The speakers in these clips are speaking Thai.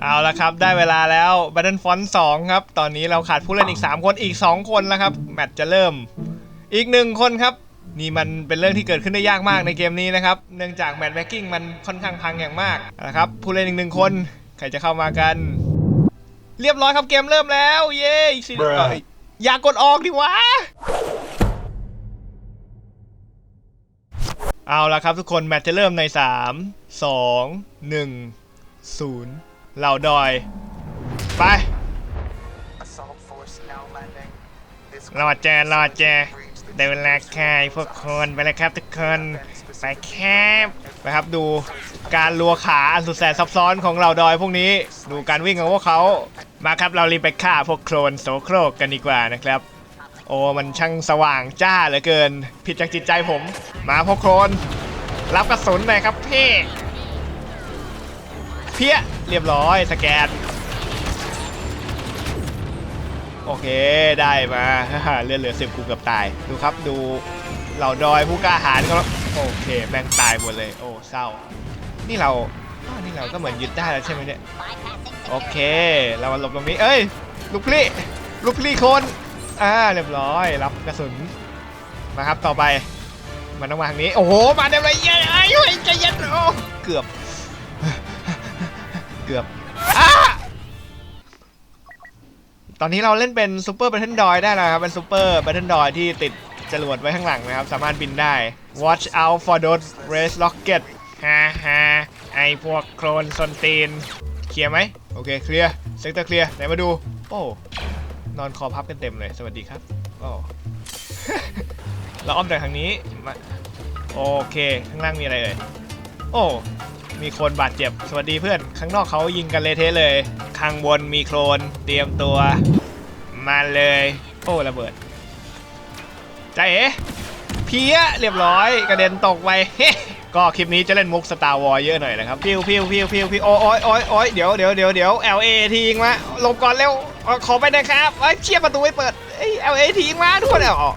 เอาละครับ ได้เวลาแล้ว Battlefront 2 ครับ ตอนนี้เราขาดผู้เล่นอีก 3 คนอีก 2 คนแล้วครับ แมตช์จะเริ่ม อีกหนึ่งคนครับ นี่มันเป็นเรื่องที่เกิดขึ้นได้ยากมากในเกมนี้นะครับ เนื่องจากแมตช์แมกกิ้งมันค่อนข้างพังอย่างมากนะครับ ผู้เล่นอีกหนึ่งคน ใครจะเข้ามากัน เรียบร้อยครับเกมเริ่มแล้ว เย้อีกสิเอ้ยอย่ากดออกดิวะเอาละครับทุกคนแมตช์จะเริ่มใน 3 2 1 0 เหล่าดอย ไป Assault force now landing. This รอแจรอแจได้เวลาค่ายพวกคนไปเลยครับทุกคนไปแคบไปครับดูการลัวขาอันสุดแสนซับซ้อนของเหล่าดอยพวกนี้ ดูการวิ่งของพวกเขามาครับเรารีบไปฆ่าพวกโคลนโสโครกกันดีกว่านะครับ โอ้มันช่างสว่างจ้าเหลือเกิน ผิดจากจิตใจผม มาพวกโคลนรับกระสุนหน่อยครับพี่ เพี้ยเรียบร้อยสแกน โอเคได้มาเลือดเหลือสิบกูเกือบตาย ดูครับดูเหล่าดอยผู้กล้าหาญก็โอเคแม่งตายหมดเลย โอ้เศร้า นี่เราอ้าวนี่เราก็เหมือนยึดได้แล้วใช่ไหมเนี่ยโอเค เรามาหลบตรงนี้ เอ้ยลูกพลี่ลูกพลี่คนอ่าเรียบร้อย รับกระสุนมาครับต่อไปมันต้องมาทางนี้ โอ้โห มาเต็มเลยเย้ยเอ้ยเฮ้ยใจเย็นโอ้เกือบ เกือบอ้าตอนนี้เราเล่นเป็นซูเปอร์ t บ t เ e นดอยได้แล้วครับ เป็นซูเปอร์ t บ t เ e นดอยที่ติดจรวดไว้ข้างหลังนะครับ สามารถบินได้ watch out for those race rocket ฮ่าฮ่าไอพวกโครนซนตีน เคลียร์ไหม โอเค เคลียร์ เซกเตอร์เคลียร์ ไหนมาดู โอ้ นอนคอพับกันเต็มเลย สวัสดีครับ โอ้ เราอ้อมจากทางนี้มาโอเค ข้างล่างมีอะไรเลย โอ้ มีคนบาดเจ็บ สวัสดีเพื่อน ข้างนอกเขายิงกันเละเทะเลย ข้างบนมีโคลนเตรียมตัว มาเลย โอ้ระเบิดใจเอ๋เพี้ยเรียบร้อย กระเด็นตกไปก็คลิปนี้จะเล่นมุกสตาร์วอลเยอะหน่อยนะครับ พิวพิวพิวพิวพิวโอ้ยโอ้ยโอ้ยเดี๋ยวเดี๋ยวเดี๋ยวเดี๋ยว LA ทิ้งมาหลบก่อนเร็ว ขอไปนะครับเอ้ยเชี่ยประตูไม่เปิดเอ้ย LA ทิ้งมาทุกคนเอาอ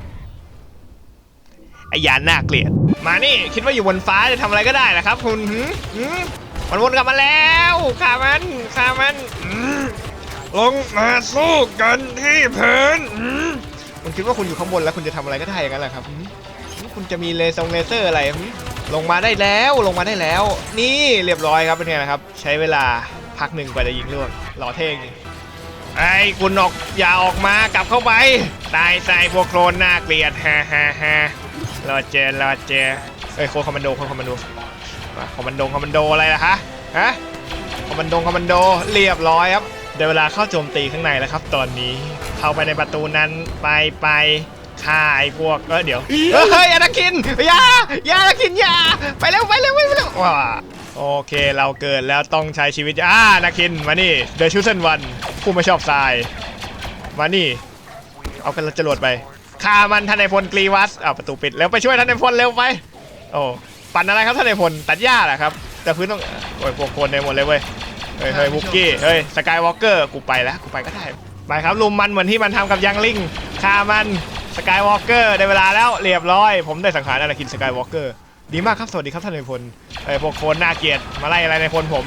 ไอ้ยานน่าเกลียด มานี่คิดว่าอยู่บนฟ้าจะทำอะไรก็ได้นะครับ คุณหืมหืมมันวนกลับมาแล้วฆ่ามันฆ่ามันลงมาสู้กันที่พื้นหืมคุณคิดว่าคุณอยู่ข้างบนแล้วคุณจะทำอะไรก็ได้อย่างนั้นแหละครับหืมคุณจะมีเลเซงเลเซอร์อะไรหืมลงมาได้แล้วลงมาได้แล้ว นี่เรียบร้อยครับเป็นไงนะครับ ใช้เวลาพักหนึ่งกว่าจะยิงล่วงหล่อเท่งไอ้คุณออกอย่าออกมากลับเข้าไปตายใส่พวกโคลนน่าเกลียดฮ่าฮ่าฮ่า รอเจอรอเจอเอ้ยโคนคอมมานโดโคนคอมมานโดมาคอมมานโดคอมมานโดอะไรล่ะฮะฮะคอมมานโดคอมมานโดเรียบร้อยครับได้เวลาเข้าโจมตีข้างในแล้วครับ ตอนนี้เข้าไปในประตูนั้นไปไปฆ่าไอ้พวกเออเดี๋ยวเฮ้ยอนาคินอย่าอย่าอนาคินอย่าไปเร็วไปเร็วไปเร็วว้าโอเคเราเกิดแล้วต้องใช้ชีวิตอ่านาคินมานี่เดอะชูเซนวันผู้ไม่ชอบทราย มานี่ เอากันจรวดไป ฆ่ามันท่านนายพลกรีวัสอ่าประตูปิดแล้วไปช่วยท่านนายพลเร็วไป โอ้ปั่นอะไรครับท่านนายพลตัดหญ้าเหรอครับ แต่พื้นต้องโอ้ยพวกคนในหมดเลยเว้ยเฮ้ยเฮ้ยบุกกี้เฮ้ยสกายวอล์กเกอร์กูไปแล้วกูไปก็ได้ไปครับลุมมันเหมือนที่มันทำกับยังลิงฆ่ามันสกายวอล์กเกอร์ได้เวลาแล้วเรียบร้อย ผมได้สังหารอนาคินสกายวอล์กเกอร์ดีมากครับสวัสดีครับท่านนายพลไอ้ยพวกโคนน่าเกลียดมาไล่อะไรในพลผม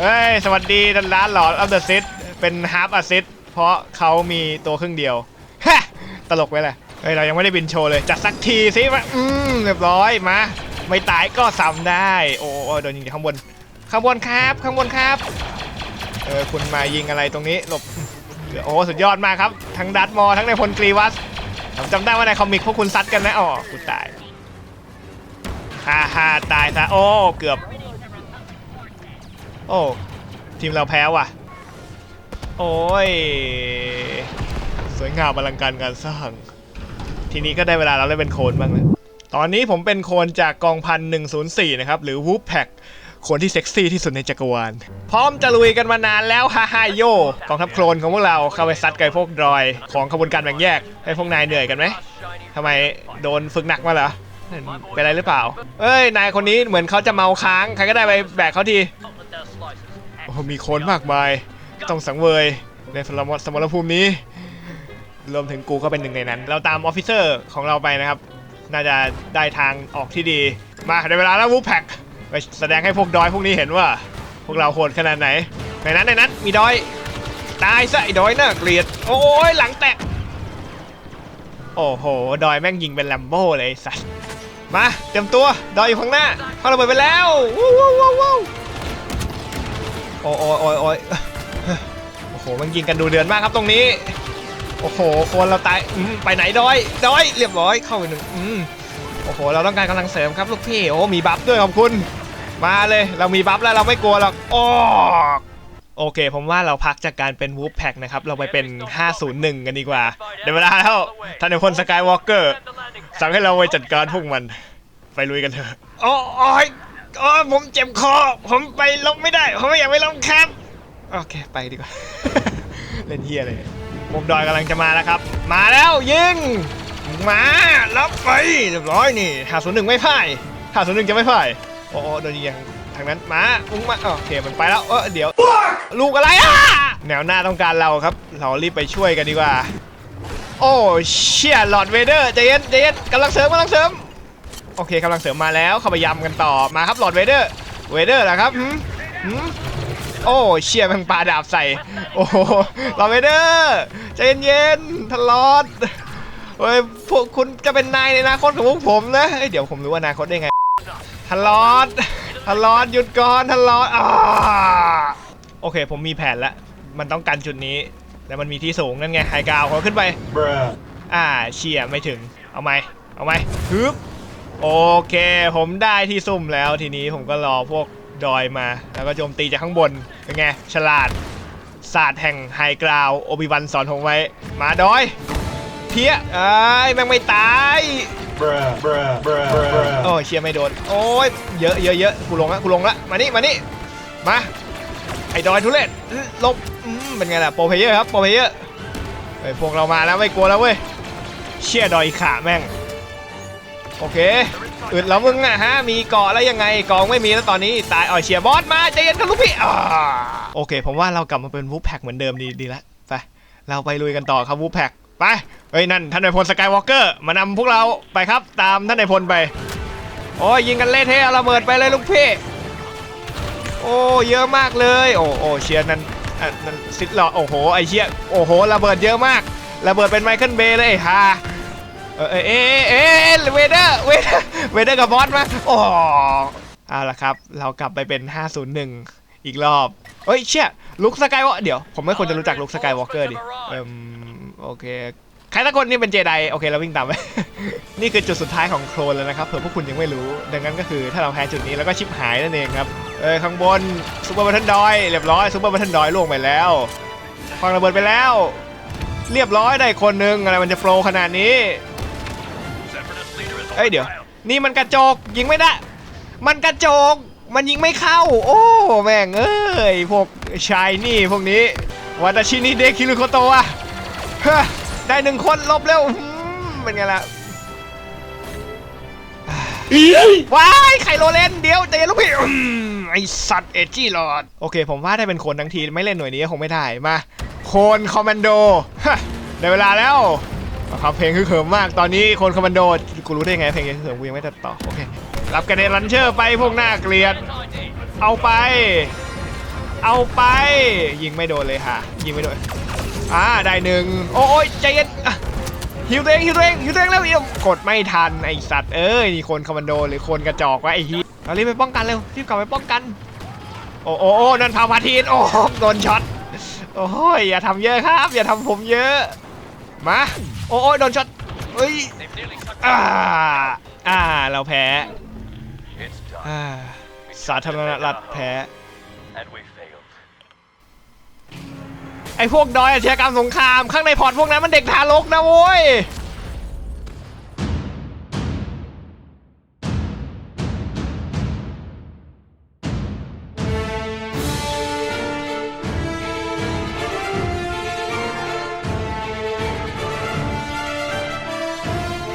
เฮ้ยสวัสดีท่านร้านหลอดอัลเดอร์ซิตเป็นฮาร์ปอาซิตเพราะเขามีตัวครึ่งเดียวฮะ ตลกไว้เลยเฮ้ยเรายังไม่ได้บินโชว์เลยจัดสักทีสิมาอืมเรียบร้อยมาไม่ตายก็ซ้ำได้โอ้โอ้โดนยิงจากข้างบนข้างบนครับข้างบนครับเออคุณมายิงอะไรตรงนี้หลบโอ้สุดยอดมากครับ ทั้งดัตมอร์ทั้งในพลกรีวัสผมจำได้ว่าในคอมิกพวกคุณซัดกันนะอ๋อกูตายฮ่าฮ่าตายซะโอ้เกือบ โอ้ทีมเราแพ้ว่ะ โอ้ย สวยงามอลังการงานสร้าง ทีนี้ก็ได้เวลาเราได้เป็นโคนบ้างแล้วตอนนี้ผมเป็นโคนจากกองพัน104นย์สี่นะครับ หรือวู p แพ็กโคนที่เซ็กซี่ที่สุดในจักรวาล พร้อมจะลุยกันมานานแล้วฮ่าฮ่าโยกองทัพโคลนของพวกเราเข้าไปซัดกับไอ้พวกดรอย ของขบวนการแบ่งแยก ให้พวกนายเหนื่อยกันไหมทำไมโดนฝึกหนักมาเหรอเป็นอะไรหรือเปล่า เอ้ย นายคนนี้เหมือนเขาจะเมาค้าง ใครก็ได้ไปแบกเขาที โอ้โหมีคนมากมาย ต้องสังเวยในสมรสมรภูมินี้ รวมถึงกูก็เป็นหนึ่งในนั้น เราตามออฟฟิเซอร์ของเราไปนะครับ น่าจะได้ทางออกที่ดี มาได้เวลาแล้ววูแพ็กไปแสดงให้พวกดอยพวกนี้เห็นว่า พวกเราโหดขนาดไหน ในนั้นในนั้นมีดอย ตายซะไอ้ดอยน่าเกลียด โอ้ยหลังแตก โอ้โห ดอยแม่งยิงเป็นแลมโบ้เลยสัสมา เตรียมตัว ดอยอยู่ข้างหน้าเขาระเบิดไปแล้วว้าวว้าวว้าวโอ้โอ้โอ้ยโอ้ยโอ้โหมันยิงกันดูเดือนมากครับตรงนี้ โอ้โห คนเราตายไปไหนดอยดอยเรียบร้อยเข้าไปหนึ่งอืมโอ้โห เราต้องการกำลังเสริมครับลูกพี่ โอ้ มีบัฟด้วยขอบคุณ มาเลย เรามีบัฟแล้วเราไม่กลัวหรอกโอ้โอเค ผมว่าเราพักจากการเป็นวูฟแพ็กนะครับ เราไปเป็น 501 กันดีกว่า เดี๋ยวเวลาแล้วท่านในพลสกายวอล์กเกอร์สั่งให้เราไปจัดการพวกมัน ไปลุยกันเถอะโอ้โอ้ยโอ้ผมเจ็บคอ ผมไปลงไม่ได้ ผมไม่อยากไปลงแคมป์โอเค ไปดีกว่า เล่นเฮียเลย มุมดอยกำลังจะมาแล้วครับ มาแล้วยิง มารับไปเรียบร้อยนี่หาศูนย์หนึ่งไม่พ่ายหาศูนย์หนึ่งจะไม่พ่ายโอ้โอ้โดนยิงทางนั้นมาอุ้งมาโอเคมันไปแล้วเออเดี๋ยวลูกอะไรอะแนวหน้าต้องการเราครับ เรารีบไปช่วยกันดีกว่า โอ้เชี่ยหลอดเวเดอร์ใจเย็นใจเย็นกำลังเสริมกำลังเสริมโอเคกำลังเสริมมาแล้วเข้าไปยำกันต่อมาครับหลอดเวเดอร์เวเดอร์เหรอครับหืมหืม โอ้เชี่ยแมันปาดาบใส่ โอ้โหหลอดเวเดอร์ใจเย็นๆทะลอดเฮ้ยพวกคุณจะเป็นนายในอนาคตของพวกผมนะเอ้ยเดี๋ยวผมรู้อนาคตได้ไงทะลอดทะลอดหยุดก่อนทะลอดอ่าโอเค ผมมีแผนแล้วมันต้องการจุดนี้แต่มันมีที่สูงนั่นไงไฮกราวเขาขึ้นไป Bruh. อ่าเชียไม่ถึงเอาไหมเอาไหมฮึบโอเค ผมได้ที่ซุ่มแล้วทีนี้ผมก็รอพวก ดอยมา แล้วก็โจมตีจากข้างบน เป็นไง ฉลาด ศาสตร์แห่งไฮกราวโอบิวันสอนผมไว้ มาดอย เพี้ยเอ้แม่งไม่ตาย โอ้ยเชียไม่โดน โอ้ย เยอะเยอะเยอะกูลงละกูลงละ มานี่ มานี่ มา ไอ้ดอยทุเรศลบเป็นไงล่ะ โปรเพเยอร์ครับ โปรเพเยอร์เฮ้ยพวกเรามาแล้วไม่กลัวแล้วเว้ย เชี่ยดอยขาแม่ง โอเค อึดแล้วมึงอะฮะ มีเกาะแล้วยังไงกองไม่มีแล้วตอนนี้ตายอ๋อเชียบอสมาใจเย็นกันลูกพี่โอเค ผมว่าเรากลับมาเป็นวูฟแพ็กเหมือนเดิมดีดีละไปเราไปลุยกันต่อครับวูฟแพ็กไปเฮ้ยนั่นท่านนายพลสกายวอล์กเกอร์มานำพวกเราไปครับตามท่านนายพลไป โอ้ยยิงกันเละเทะระเบิดไปเลยลูกพี่โอ้เยอะมากเลยโอ้โอ้เชียร์นั่นอะนั่นซิดหลอโอ้โหไอเชียโอ้โหระเบิดเยอะมากระเบิดเป็นไมเคิลเบย์เลยไอ้ฮา เออเออเออเอเวเดอร์เวเดอร์เวเดอร์กับบอสมาโอ้เอาละครับ เรากลับไปเป็น 501 อีกรอบเฮ้ยเชี่ยลุคสกายวอเดี๋ยว ผมไม่ควรจะรู้จักลุคสกายวอล์กเกอร์ดิเอืมโอเคใครสักคนนี่เป็นเจไดโอเคเราวิ่งตามไป นี่คือจุดสุดท้ายของโคลนแล้วนะครับเผื่อพวกคุณยังไม่รู้ ดังนั้นก็คือถ้าเราแพ้จุดนี้แล้วก็ชิปหายนั่นเองครับเออข้างบนซูเปอร์บัตเทิลดอยเรียบร้อยซูเปอร์บัตเทิลดอยล่วงไปแล้วฟังระเบิดไปแล้ว เรียบร้อยได้คนหนึ่งอะไรมันจะโฟล์ขนาดนี้ เอ้ยเดี๋ยว นี่มันกระจกยิงไม่ได้ มันกระจกมันยิงไม่เข้า โอ้แม่งเอ้ยพวกชายนี่พวกนี้วัตชินิเดคิรุโคโตะเฮ้อได้หนึ่งคนลบเร็วอืมเป็นไงล่ะว้ายไคโรเลนเดี๋ยวใจเย็นลูกพี่อืมไอสัตว์เอจี้หลอดโอเค ผมว่าได้เป็นคนทั้งทีไม่เล่นหน่วยนี้ก็คงไม่ได้มาโคนคอมมานโดฮะได้เวลาแล้วเอา ครับเพลงคือเขิมมากตอนนี้คนคอมมานโดกูรู้ได้ไงเพลงคือเขิมกูยังไม่ตัดต่อโอเครับกระเด็นลันเชอร์ไปพวกหน้าเกลียด เอาไป เอาไป ยิงไม่โดนเลยค่ะยิงไม่โดนอ่าได้หนึ่งโอ้ยใจเย็นฮิวเองฮิวเองฮิวเองแล้วเอียมกดไม่ทันไอสัตว์เอ้ยนี่คนคอมมานโดหรือคนกระจอกวะไอฮีเรารีบไปป้องกันเร็วรีบกลับไปป้องกัน โอ้โอ้โอ้นั่นพาวพาทีนโอ้โดนช็อตโอ้ยอย่าทำเยอะครับ อย่าทำผมเยอะ มา โอ้โอ้โดนช็อตเฮ้ยอ่าอ่าเราแพ้อ่าสาธารณรัฐแพ้ไอพวกดอยอาชญากรรมสงคราม ข้างในพอร์ตพวกนั้นมันเด็กทารกนะโว้ย